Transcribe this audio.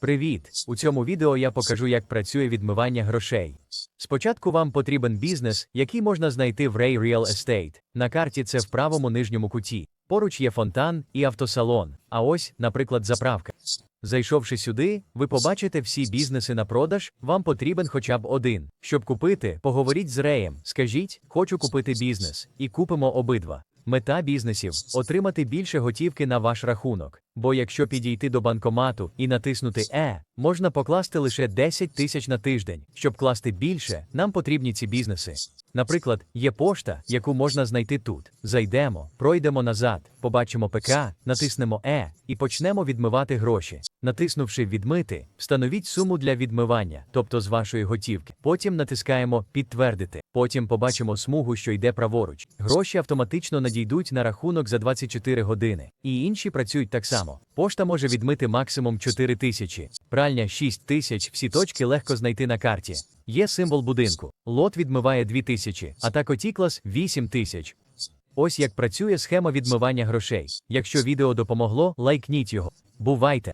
Привіт! У цьому відео я покажу, як працює відмивання грошей. Спочатку вам потрібен бізнес, який можна знайти в Ray Real Estate. На карті це в правому нижньому куті. Поруч є фонтан і автосалон, а ось, наприклад, заправка. Зайшовши сюди, ви побачите всі бізнеси на продаж, вам потрібен хоча б один. Щоб купити, поговоріть з Реєм, скажіть, хочу купити бізнес, і купимо обидва. Мета бізнесів отримати більше готівки на ваш рахунок. Бо якщо підійти до банкомату і натиснути Е, можна покласти лише 10 тисяч на тиждень. Щоб класти більше, нам потрібні ці бізнеси. Наприклад, є пошта, яку можна знайти тут. Зайдемо, пройдемо назад, побачимо ПК, натиснемо Е і почнемо відмивати гроші. Натиснувши Відмити, встановіть суму для відмивання, тобто з вашої готівки. Потім натискаємо Підтвердити. Потім побачимо смугу, що йде праворуч. Гроші автоматично надійдуть на рахунок за 24 години. І інші працюють так само. Пошта може відмити максимум 4 тисячі, пральня 6 тисяч, всі точки легко знайти на карті. Є символ будинку. Лот відмиває 2 тисячі, а так Отіклас 8 тисяч. Ось як працює схема відмивання грошей. Якщо відео допомогло, лайкніть його. Бувайте!